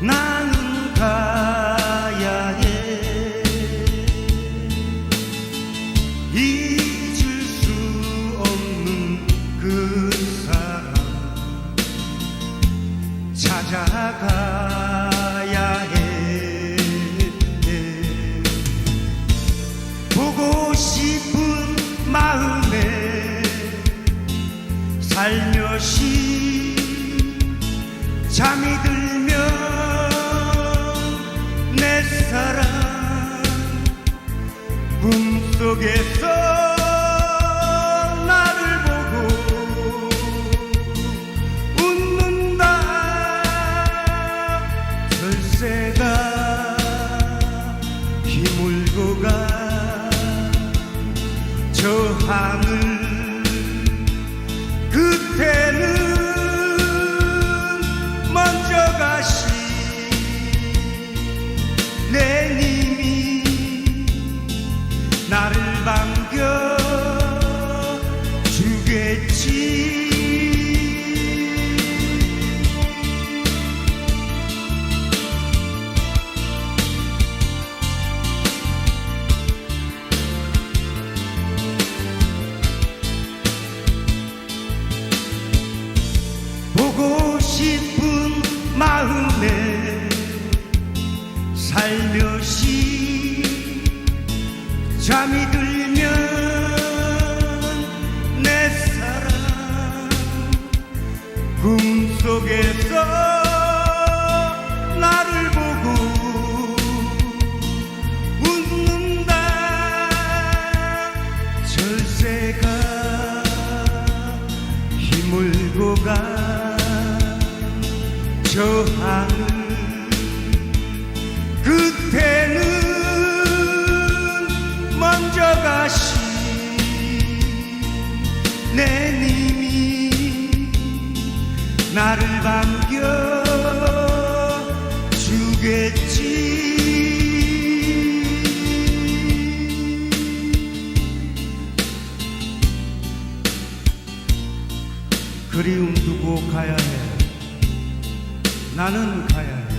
나는 가야 해. 잊을 수 없는 그 사람 찾아가 살며시 잠이 들면 내 사랑 꿈속에서 나를 보고 웃는다. 절세가 힘을 고 가 저 하늘 살며시 잠이 들면 내 사랑 꿈속에서 나를 보고 웃는다. 절세가 힘을 고 가 저 하늘 내 님이 나를 반겨 주겠지. 그리움 두고 가야 해. 나는 가야 해